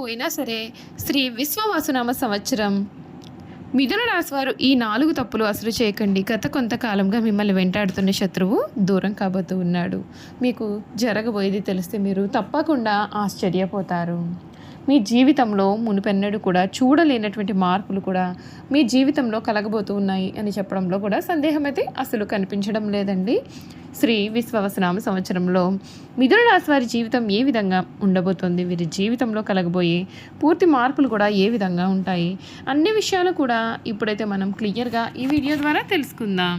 పోయినా సరే శ్రీ విశ్వవాసునామ సంవత్సరం. మిథున రాశి వారు ఈ నాలుగు తప్పులు అసలు చేయకండి. గత కొంతకాలంగా మిమ్మల్ని వెంటాడుతున్న శత్రువు దూరం కాబోతూ ఉన్నాడు. మీకు జరగబోయేది తెలిస్తే మీరు తప్పకుండా ఆశ్చర్యపోతారు. మీ జీవితంలో మునుపెన్నడూ కూడా చూడలేనటువంటి మార్పులు కూడా మీ జీవితంలో కలగబోతూ ఉన్నాయి అని చెప్పడంలో కూడా సందేహం అయితే అసలు కనిపించడం లేదండి. శ్రీ విశ్వవసనామ సంవత్సరంలో మిథున రాశి వారి జీవితం ఏ విధంగా ఉండబోతోంది? వీరి జీవితంలో కలగబోయే పూర్తి మార్పులు కూడా ఏ విధంగా ఉంటాయి? అన్ని విషయాలు కూడా ఇప్పుడైతే మనం క్లియర్గా ఈ వీడియో ద్వారా తెలుసుకుందాం.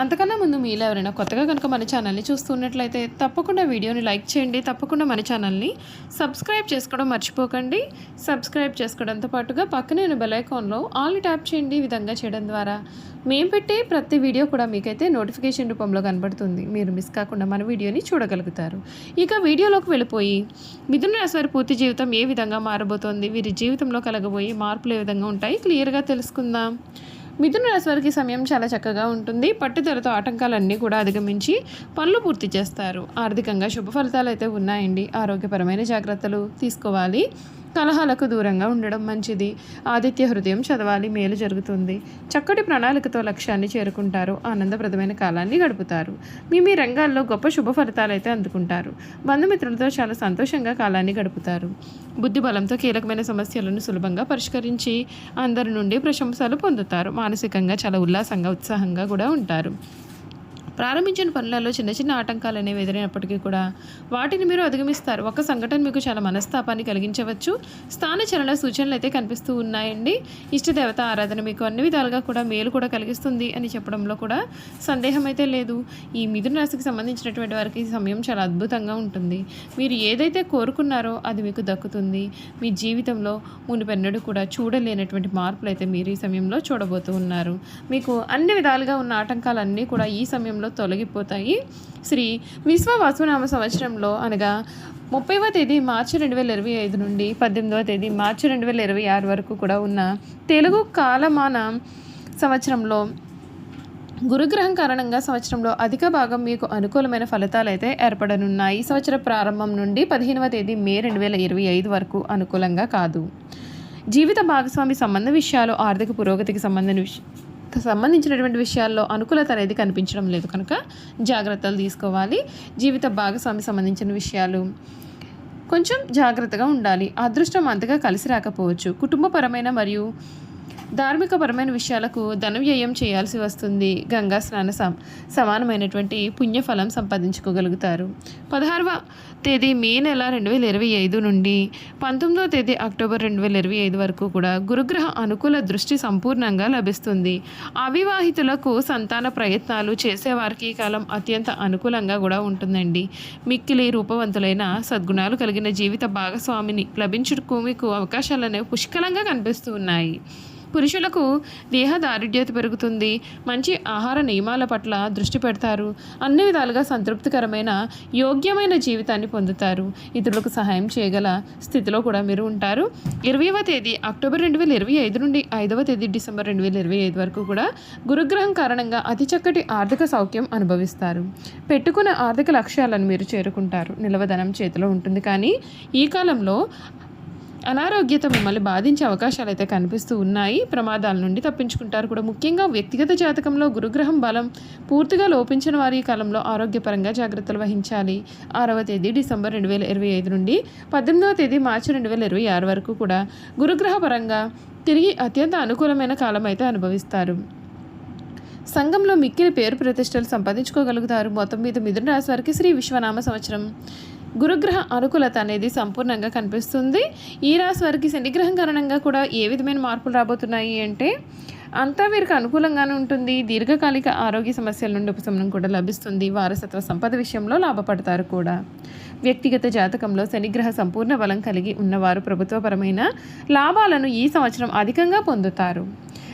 అంతకన్నా ముందు మీలో ఎవరైనా కొత్తగా కనుక మన ఛానల్ని చూస్తున్నట్లయితే తప్పకుండా వీడియోని లైక్ చేయండి తప్పకుండా మన ఛానల్ని సబ్స్క్రైబ్ చేసుకోవడం మర్చిపోకండి. సబ్స్క్రైబ్ చేసుకోవడంతో పాటుగా పక్కనే ఉన్న బెలైకాన్లో ఆల్ ట్యాప్ చేయండి ఈ విధంగా చేయడం ద్వారా. మేము పెట్టే ప్రతి వీడియో కూడా మీకైతే నోటిఫికేషన్ రూపంలో కనబడుతుంది. మీరు మిస్ కాకుండా మన వీడియోని చూడగలుగుతారు. ఇక వీడియోలోకి వెళ్ళిపోయి మిథున రాశి వారి పూర్తి జీవితం ఏ విధంగా మారబోతోంది? వీరి జీవితంలో కలగబోయే మార్పులు ఏ విధంగా ఉంటాయి? క్లియర్గా తెలుసుకుందాం. మిథున రాశి వారికి సమయం చాలా చక్కగా ఉంటుంది. పట్టుదలతో ఆటంకాలన్నీ కూడా అధిగమించి పనులు పూర్తి చేస్తారు. ఆర్థికంగా శుభ ఫలితాలు అయితే ఉన్నాయండి. ఆరోగ్యపరమైన జాగ్రత్తలు తీసుకోవాలి. కలహాలకు దూరంగా ఉండడం మంచిది. ఆదిత్య హృదయం చదవాలి మేలు జరుగుతుంది. చక్కటి ప్రణాళికతో లక్ష్యాన్ని చేరుకుంటారు. ఆనందప్రదమైన కాలాన్ని గడుపుతారు. మీ మీ రంగాల్లో గొప్ప శుభ ఫలితాలైతే అందుకుంటారు. బంధుమిత్రులతో చాలా సంతోషంగా కాలాన్ని గడుపుతారు. బుద్ధి బలంతో కీలకమైన సమస్యలను సులభంగా పరిష్కరించి అందరి నుండి ప్రశంసలు పొందుతారు. మానసికంగా చాలా ఉల్లాసంగా ఉత్సాహంగా కూడా ఉంటారు. ప్రారంభించిన పనులలో చిన్న చిన్న ఆటంకాలు అనేవి ఎదురైనప్పటికీ కూడా వాటిని మీరు అధిగమిస్తారు. ఒక సంఘటన మీకు చాలా మనస్తాపాన్ని కలిగించవచ్చు. స్థాన చలన సూచనలు అయితే కనిపిస్తూ ఉన్నాయండి. ఇష్టదేవత ఆరాధన మీకు అన్ని విధాలుగా కూడా మేలు కూడా కలిగిస్తుంది అని చెప్పడంలో కూడా సందేహం అయితే లేదు. ఈ మిథున రాశికి సంబంధించినటువంటి వారికి ఈ సమయం చాలా అద్భుతంగా ఉంటుంది. మీరు ఏదైతే కోరుకున్నారో అది మీకు దక్కుతుంది. మీ జీవితంలో మునిపెన్నడు కూడా చూడలేనటువంటి మార్పులు అయితే మీరు ఈ సమయంలో చూడబోతూ ఉన్నారు. మీకు అన్ని విధాలుగా ఉన్న ఆటంకాలన్నీ కూడా ఈ సమయంలో తొలగిపోతాయి. శ్రీ విశ్వవాసునామ సంవత్సరంలో అనగా ముప్పైవ తేదీ మార్చి రెండు వేల ఇరవై ఐదు నుండి పద్దెనిమిదవ తేదీ మార్చి రెండు వేల ఇరవై ఆరు వరకు కూడా ఉన్న తెలుగు కాలమాన సంవత్సరంలో గురుగ్రహం కారణంగా సంవత్సరంలో అధిక భాగం మీకు అనుకూలమైన ఫలితాలు అయితే ఏర్పడనున్నాయి సంవత్సర ప్రారంభం నుండి పదిహేనవ తేదీ మే రెండు వేల ఇరవై ఐదు వరకు అనుకూలంగా కాదు. జీవిత భాగస్వామి సంబంధ విషయాలు ఆర్థిక పురోగతికి సంబంధించిన సంబంధించినటువంటి విషయాల్లో అనుకూలత అనేది కనిపించడం లేదు. కనుక జాగ్రత్తలు తీసుకోవాలి. జీవిత భాగస్వామి సంబంధించిన విషయాలు కొంచెం జాగ్రత్తగా ఉండాలి. అదృష్టం అంతగా కలిసి రాకపోవచ్చు. కుటుంబపరమైన మరియు ధార్మికపరమైన విషయాలకు ధన వ్యయం చేయాల్సి వస్తుంది. గంగా స్నాన సం సమానమైనటువంటి పుణ్యఫలం సంపాదించుకోగలుగుతారు. పదహారవ తేదీ మే నెల రెండు వేల ఇరవై ఐదు నుండి పంతొమ్మిదవ తేదీ అక్టోబర్ రెండు వేల ఇరవై ఐదు వరకు కూడా గురుగ్రహ అనుకూల దృష్టి సంపూర్ణంగా లభిస్తుంది. అవివాహితులకు సంతాన ప్రయత్నాలు చేసేవారికి ఈ కాలం అత్యంత అనుకూలంగా కూడా ఉంటుందండి. మిక్కిలి రూపవంతులైన సద్గుణాలు కలిగిన జీవిత భాగస్వామిని లభించుటకు మీకు అవకాశాలనే పుష్కలంగా కనిపిస్తూ ఉన్నాయి. పురుషులకు దేహదారుఢ్యత పెరుగుతుంది. మంచి ఆహార నియమాల పట్ల దృష్టి పెడతారు. అన్ని విధాలుగా సంతృప్తికరమైన యోగ్యమైన జీవితాన్ని పొందుతారు. ఇతరులకు సహాయం చేయగల స్థితిలో కూడా మీరు ఉంటారు. ఇరవైవ తేదీ అక్టోబర్ రెండు వేల ఇరవై ఐదు నుండి ఐదవ తేదీ డిసెంబర్ రెండు వేల ఇరవై ఐదు వరకు కూడా గురుగ్రహం కారణంగా అతి చక్కటి ఆర్థిక సౌఖ్యం అనుభవిస్తారు. పెట్టుకున్న ఆర్థిక లక్ష్యాలను మీరు చేరుకుంటారు. నిలవధనం చేతిలో ఉంటుంది. కానీ ఈ కాలంలో అనారోగ్యత మిమ్మల్ని బాధించే అవకాశాలు అయితే కనిపిస్తూ ఉన్నాయి. ప్రమాదాల నుండి తప్పించుకుంటారు కూడా. ముఖ్యంగా వ్యక్తిగత జాతకంలో గురుగ్రహం బలం పూర్తిగా లోపించిన వారి కాలంలో ఆరోగ్యపరంగా జాగ్రత్తలు వహించాలి. ఆరవ తేదీ డిసెంబర్ రెండు వేల ఇరవై ఐదు నుండి పద్దెనిమిదవ తేదీ మార్చి రెండు వేల ఇరవై ఆరు వరకు కూడా గురుగ్రహ పరంగా తిరిగి అత్యంత అనుకూలమైన కాలం అయితే అనుభవిస్తారు. సంఘంలో మిక్కిలి పేరు ప్రతిష్టలు సంపాదించుకోగలుగుతారు. మొత్తం మీద మిథున రాశి వారికి శ్రీ విశ్వనామ సంవత్సరం. గురుగ్రహ అనుకూలత అనేది సంపూర్ణంగా కనిపిస్తుంది. ఈ రాశి వారికి శనిగ్రహం కారణంగా కూడా ఏ విధమైన మార్పులు రాబోతున్నాయి అంటే అంతా వీరికి అనుకూలంగానే ఉంటుంది. దీర్ఘకాలిక ఆరోగ్య సమస్యల నుండి ఉపశమనం కూడా లభిస్తుంది. వారసత్వ సంపద విషయంలో లాభపడతారు కూడా. వ్యక్తిగత జాతకంలో శనిగ్రహ సంపూర్ణ బలం కలిగి ఉన్నవారు ప్రభుత్వపరమైన లాభాలను ఈ సంవత్సరం అధికంగా పొందుతారు.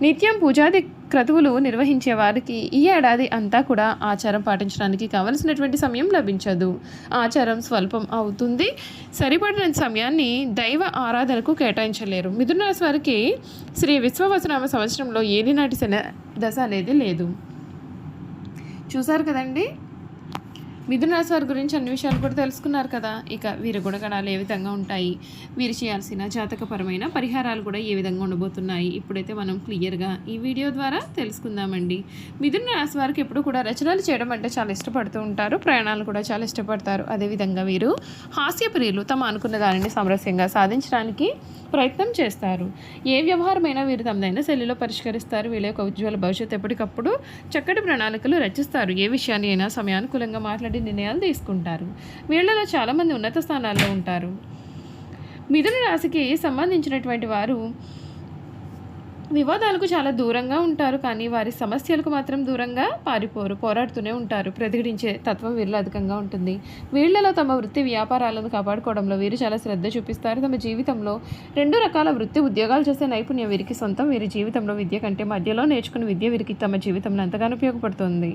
నిత్యం పూజాది క్రతువులు నిర్వహించే వారికి ఈ ఏడాది అంతా కూడా ఆచారం పాటించడానికి కావలసినటువంటి సమయం లభించదు. ఆచారం స్వల్పం అవుతుంది. సరిపడిన సమయాన్ని దైవ ఆరాధనకు కేటాయించలేరు. మిథున రాశి వారికి శ్రీ విశ్వవసనామ సంవత్సరంలో ఏలినాటి శన దశ అనేది లేదు. చూసారు కదండి? మిథున రాశి వారి గురించి అన్ని విషయాలు కూడా తెలుసుకున్నారు కదా. ఇక వీరి గుణగణాలు ఏ విధంగా ఉంటాయి? వీరు చేయాల్సిన జాతకపరమైన పరిహారాలు కూడా ఏ విధంగా ఉండబోతున్నాయి? ఇప్పుడైతే మనం క్లియర్గా ఈ వీడియో ద్వారా తెలుసుకుందామండి. మిథున రాశి వారికి ఎప్పుడు కూడా రచనలు చేయడం అంటే చాలా ఇష్టపడుతూ ఉంటారు. ప్రయాణాలు కూడా చాలా ఇష్టపడతారు. అదేవిధంగా వీరు హాస్యప్రియులు తమ అనుకున్న దానిని సామరస్యంగా సాధించడానికి ప్రయత్నం చేస్తారు. ఏ వ్యవహారమైనా వీరు తమదైన శైలిలో పరిష్కరిస్తారు. వీళ్ళ యొక్క ఉజ్వల భవిష్యత్తు ఎప్పటికప్పుడు చక్కటి ప్రణాళికలు రచిస్తారు. ఏ విషయాన్ని అయినా సమయానుకూలంగా మాట్లాడి నిర్ణయాలు తీసుకుంటారు. వీళ్ళలో చాలామంది ఉన్నత స్థానాల్లో ఉంటారు. మిథున రాశికి సంబంధించినటువంటి వారు వివాదాలకు చాలా దూరంగా ఉంటారు కానీ వారి సమస్యలకు మాత్రం దూరంగా పారిపోరు పోరాడుతూనే ఉంటారు. ప్రతిఘటించే తత్వం వీరిలో అధికంగా ఉంటుంది. వీళ్ళలో తమ వృత్తి వ్యాపారాలను కాపాడుకోవడంలో వీరు చాలా శ్రద్ధ చూపిస్తారు. తమ జీవితంలో రెండు రకాల వృత్తి ఉద్యోగాలు చేసే నైపుణ్యం వీరికి సొంతం. వీరి జీవితంలో విద్య కంటే మధ్యలో నేర్చుకున్న విద్య వీరికి తమ జీవితంలో ఎంతగానో ఉపయోగపడుతుంది.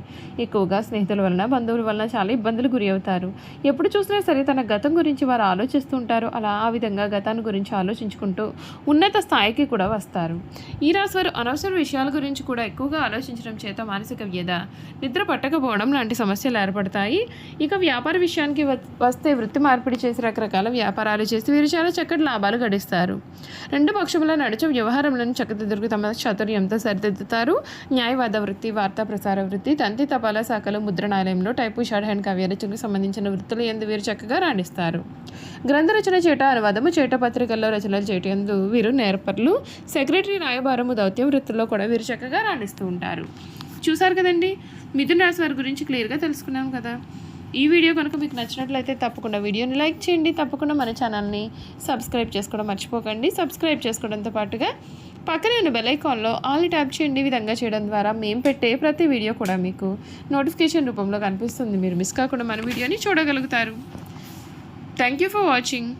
ఎక్కువగా స్నేహితుల వలన బంధువుల వలన చాలా ఇబ్బందులు గురి అవుతారు. ఎప్పుడు చూసినా సరే తన గతం గురించి వారు ఆలోచిస్తూ ఉంటారు. అలా ఆ విధంగా గతాన్ని గురించి ఆలోచించుకుంటూ ఉన్నత స్థాయికి కూడా వస్తారు. ఈ ఈ రాశివారు అనవసర విషయాల గురించి కూడా ఎక్కువగా ఆలోచించడం చేత మానసిక వ్యధ నిద్ర పట్టకపోవడం లాంటి సమస్యలు ఏర్పడతాయి. ఇక వ్యాపార విషయానికి వ- వస్తే వృత్తి మార్పిడి చేసి రకరకాల వ్యాపారాలు చేసి వీరు చాలా చక్కటి లాభాలు గడిస్తారు. రెండు పక్షముల నడిచే వ్యవహారములను చక్కదిద్దుకు తమ చాతుర్యంతో సరిదిద్దుతారు. న్యాయవాద వృత్తి వార్తా ప్రసార వృత్తి తంతి తపాలా శాఖలు ముద్రణాలయంలో టైపు షార్ట్ హ్యాండ్ కావ్యరచనకు సంబంధించిన వృత్తులు ఎందు వీరు చక్కగా రాణిస్తారు. గ్రంథ రచన చేట అనువాదము చేట పత్రికల్లో రచనలు చేయటందు వీరు నేర్పర్లు. సెక్రటరీ రాయబారము దౌత్య వృత్తుల్లో కూడా వీరు చక్కగా రాణిస్తూ ఉంటారు. చూసారు కదండి? మిథున రాశి వారి గురించి క్లియర్గా తెలుసుకున్నాం కదా. ఈ వీడియో కనుక మీకు నచ్చినట్లయితే తప్పకుండా వీడియోని లైక్ చేయండి. తప్పకుండా మన ఛానల్ని సబ్స్క్రైబ్ చేసుకోవడం మర్చిపోకండి. సబ్స్క్రైబ్ చేసుకోవడంతో పాటుగా పక్కనే ఉన్న బెల్ ఐకాన్లో ఆల్ ట్యాప్ చేయండి. విధంగా చేయడం ద్వారా మేము పెట్టే ప్రతి వీడియో కూడా మీకు నోటిఫికేషన్ రూపంలో కనిపిస్తుంది. మీరు మిస్ కాకుండా మన వీడియోని చూడగలుగుతారు. Thank you for watching